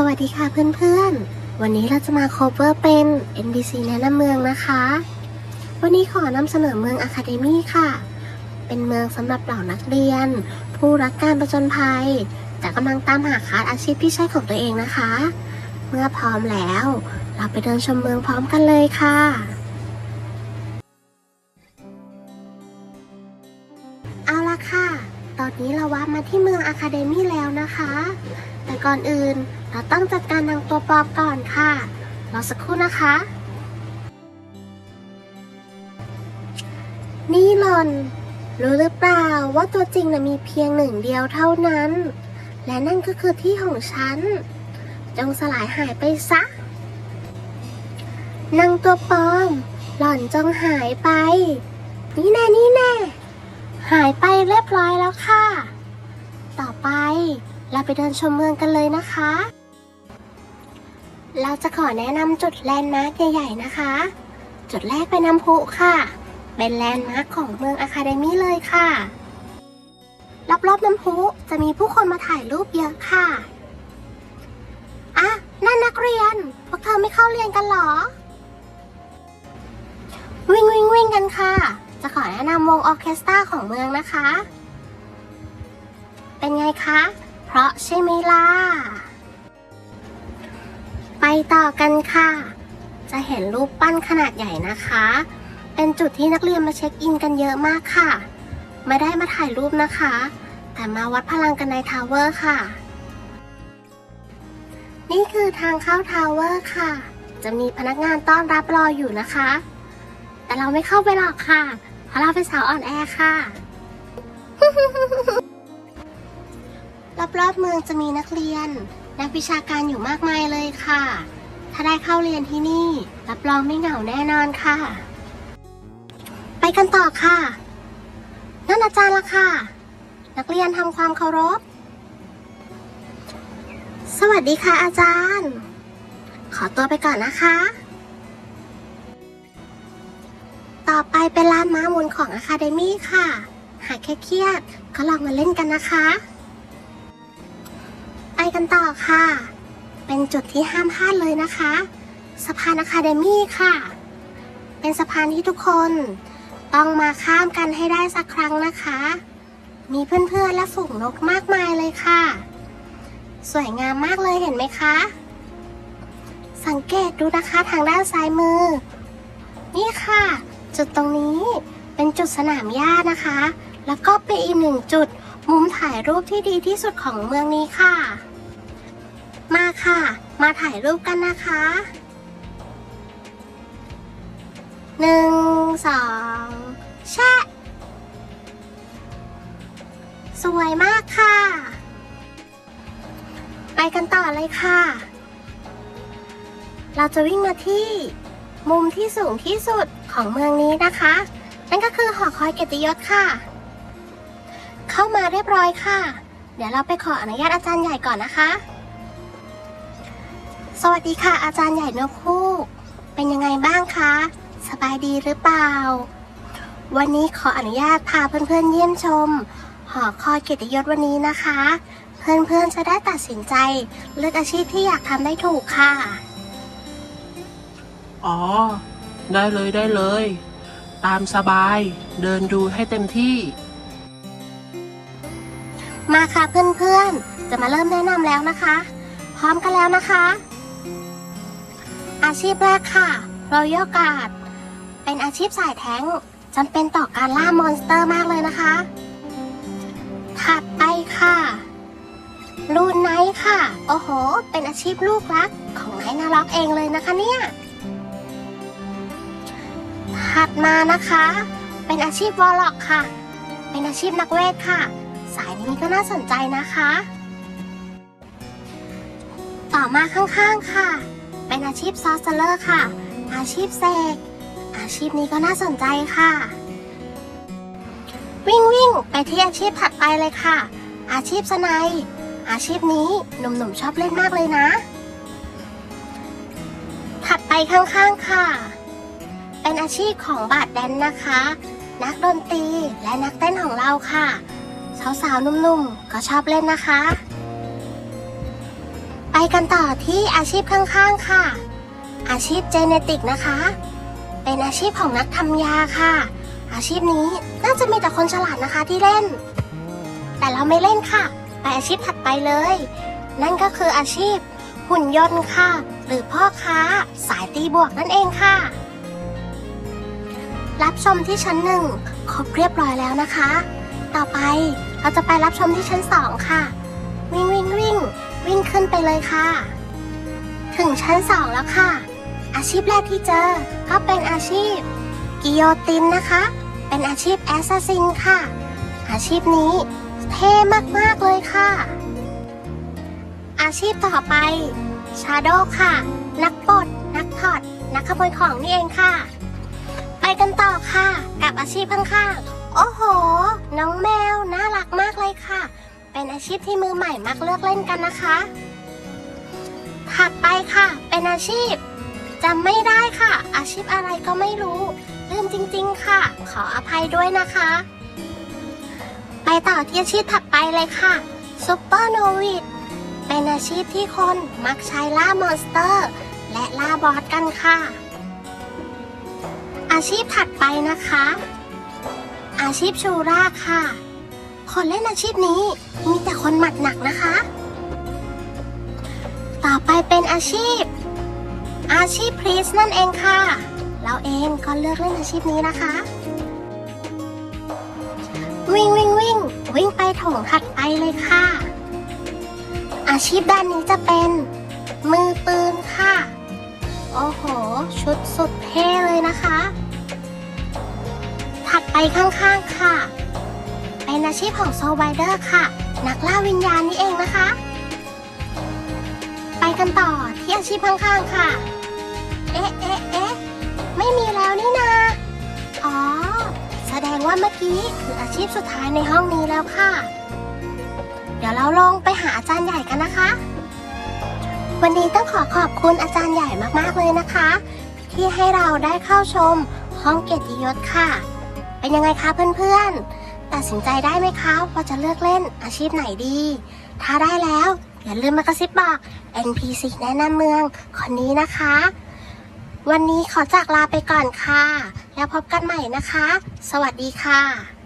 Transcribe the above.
สวัสดีค่ะเพื่อนๆ วันนี้เราจะมา cover เป็น NBC แนะนำเมืองนะคะ วันนี้ขอนำเสนอเมือง Academy ค่ะ เป็นเมืองสำหรับเหล่านักเรียน ผู้รักการประจนภัย แต่กำลังตามหาคาสอาชีพที่ใช่ของตัวเองนะคะ เมื่อพร้อมแล้ว เราไปเดินชมเมืองพร้อมกันเลยค่ะ นี้เราวัดมาที่เมือง Academy แล้วนะคะ แต่ก่อนอื่นเราต้องจัดการนางตัวปลอมก่อนค่ะ รอสักครู่นะคะ นี่หลอน รู้หรือเปล่าว่าตัวจริงนะมีเพียงหนึ่งเดียวเท่านั้น และนั่นก็คือที่ของฉัน จงสลายหายไปซะนางตัวปลอม หล่อนจงหายไป นี่แน่นี่แน่ หายไปเรียบร้อยแล้วค่ะ ต่อไปเราไปเดินชมเมืองกันเลยนะคะ เราจะขอแนะนำจุดแลนด์มาร์กใหญ่ๆนะคะ จุดแรกเป็นน้ำพุค่ะ เป็นแลนด์มาร์กของเมืองอะคาเดมี่เลยค่ะรอบๆน้ำพุจะมีผู้คนมาถ่ายรูปเยอะค่ะ อะ นั่นนักเรียน พวกเธอไม่เข้าเรียนกันหรอ วิ่งวิ่งวิ่งกันค่ะ จะขอแนะนำวงออเคสตราของเมืองนะคะ เป็นไงคะ เพราะใช่ไหมล่ะ ไปต่อกันค่ะ จะเห็นรูปปั้นขนาดใหญ่นะคะ เป็นจุดที่นักเรียนมาเช็คอินกันเยอะมากค่ะ ไม่ได้มาถ่ายรูปนะคะ แต่มาวัดพลังกันในทาวเวอร์ค่ะ นี่คือทางเข้าทาวเวอร์ค่ะ จะมีพนักงานต้อนรับรออยู่นะคะแต่เราไม่เข้าไปหรอกค่ะ เพราะเราเป็นสาวอ่อนแอค่ะ รอบๆเมืองจะมีนักเรียน นักวิชาการอยู่มากมายเลยค่ะ ถ้าได้เข้าเรียนที่นี่ รับรองไม่เหงาแน่นอนค่ะ ไปกันต่อค่ะ นั่นอาจารย์ละค่ะ นักเรียนทำความเคารพ สวัสดีค่ะอาจารย์ ขอตัวไปก่อนนะคะ ต่อไปเป็นลานม้าหมุนของอะคาเดมี่ค่ะ หากเครียดๆก็ลองมาเล่นกันนะคะ ไปกันต่อค่ะ เป็นจุดที่ห้ามพลาดเลยนะคะ สะพานอะคาเดมี่ค่ะ เป็นสะพานที่ทุกคน ต้องมาข้ามกันให้ได้สักครั้งนะคะ มีเพื่อนๆและฝูงนกมากมายเลยค่ะ สวยงามมากเลยเห็นไหมคะ สังเกตดูนะคะทางด้านซ้ายมือ นี่ค่ะ จุดตรงนี้เป็นจุดสนามหญ้านะคะ แล้วก็เป็นอีกหนึ่งจุดมุมถ่ายรูปที่ดีที่สุดของเมืองนี้ค่ะ มาค่ะ มาถ่ายรูปกันนะคะหนึ่งสองแชะ สวยมากค่ะ ไปกันต่อเลยค่ะ เราจะวิ่งมาที่ มุมที่สูงที่สุด ของเมืองนี้นะคะ นั่นก็คือหอคอยเกียรติยศค่ะ เข้ามาเรียบร้อยค่ะ เดี๋ยวเราไปขออนุญาตอาจารย์ใหญ่ก่อนนะคะ สวัสดีค่ะ อาจารย์ใหญ่นกคู่ เป็นยังไงบ้างคะ สบายดีหรือเปล่า วันนี้ขออนุญาตพาเพื่อนๆเยี่ยมชม หอคอยเกียรติยศวันนี้นะคะ เพื่อนๆจะได้ตัดสินใจเลือกอาชีพที่อยากทำได้ถูกค่ะ อ๋อ ได้เลยได้เลย ตามสบาย เดินดูให้เต็มที่ มาค่ะเพื่อนๆ จะมาเริ่มแนะนำแล้วนะคะ พร้อมกันแล้วนะคะ อาชีพแรกค่ะ Royal Guard เป็นอาชีพสายแท้งจำเป็นต่อการล่ามอนสเตอร์มากเลยนะคะ ถัดไปค่ะลูนไนท์ค่ะ โอ้โห เป็นอาชีพลูกรักของไนท์นาล็อกเองเลยนะคะเนี่ย ถัดมานะคะ เป็นอาชีพวอลล็อกค่ะ เป็นอาชีพนักเวทค่ะ สายนี้ก็น่าสนใจนะคะ ต่อมาข้างๆค่ะ เป็นอาชีพซอสเลอร์ค่ะ อาชีพเสกอาชีพนี้ก็น่าสนใจค่ะ วิ่งวิ่งไปที่อาชีพถัดไปเลยค่ะ อาชีพสไนยอาชีพนี้หนุ่มๆชอบเล่นมากเลยนะ ถัดไปข้างๆค่ะ เป็นอาชีพของบาดแดนนะคะ นักดนตรีและนักเต้นของเราค่ะ สาวๆนุ่มๆ ก็ชอบเล่นนะคะไปไปกันต่อที่อาชีพข้างๆค่ะ อาชีพเจเนติกนะคะ เป็นอาชีพของนักทำยาค่ะ อาชีพนี้น่าจะมีแต่คนฉลาดนะคะที่เล่น แต่เราไม่เล่นค่ะ ไปอาชีพถัดไปเลย นั่นก็คืออาชีพหุ่นยนต์ค่ะ หรือพ่อค้าสายตีบวกนั่นเองค่ะ รับชมที่ชั้นหนึ่งครบเรียบร้อยแล้วนะคะ ต่อไปเราจะไปรับชมที่ชั้นสองค่ะ วิ่งวิ่งวิ่งวิ่งขึ้นไปเลยค่ะ ถึงชั้นสองแล้วค่ะ อาชีพแรกที่เจอ ก็เป็นอาชีพ กิโยตินนะคะ เป็นอาชีพแอสซัสซินค่ะ อาชีพนี้เท่มาก ๆ เลยค่ะ อาชีพต่อไปชาโดค่ะ นักปดนักถอด นักขโมยของนี่เองค่ะ กันต่อค่ะ กับอาชีพข้างๆ โอ้โห น้องแมวน่ารักมากเลยค่ะ เป็นอาชีพที่มือใหม่มักเลือกเล่นกันนะคะ ถัดไปค่ะ เป็นอาชีพจำไม่ได้ค่ะ อาชีพอะไรก็ไม่รู้ลืมจริงๆค่ะ ขออภัยด้วยนะคะ ไปต่อที่อาชีพถัดไปเลยค่ะซูเปอร์โนวิดเป็นอาชีพที่คนมักใช้ล่ามอนสเตอร์ และล่าบอสกันค่ะ อาชีพถัดไปนะคะ อาชีพชูราค่ะ คนเล่นอาชีพนี้มีแต่คนหมัดหนักนะคะ ต่อไปเป็นอาชีพ อาชีพพรีสนั่นเองค่ะ เราเองก็เลือกเล่นอาชีพนี้นะคะ วิ่งวิ่งวิ่งวิ่งไปโถงถัดไปเลยค่ะ อาชีพด้านนี้จะเป็นมือปืนค่ะ โอ้โห ชุดสุดเท่เลยนะคะ ถัดไปข้างๆค่ะ เป็นอาชีพของโซไวเดอร์ค่ะ นักล่าวิญญาณนี่เองนะคะ ไปกันต่อที่อาชีพข้างๆค่ะ เอ๊ะเอ๊ะเอ๊ะไม่มีแล้วนี่นา อ๋อ แสดงว่าเมื่อกี้คืออาชีพสุดท้ายในห้องนี้แล้วค่ะ เดี๋ยวเราลงไปหาอาจารย์ใหญ่กันนะคะ วันนี้ต้องขอขอบคุณอาจารย์ใหญ่มากๆเลยนะคะ ที่ให้เราได้เข้าชมห้องเกียรติยศค่ะ เป็นยังไงคะเพื่อนๆ ตัดสินใจได้ไหมคะว่าจะเลือกเล่นอาชีพไหนดี ถ้าได้แล้ว อย่าลืมมากระซิบบอก NPC แนะนำเมืองคนนี้นะคะ วันนี้ขอจากลาไปก่อนค่ะ แล้วพบกันใหม่นะคะ สวัสดีค่ะ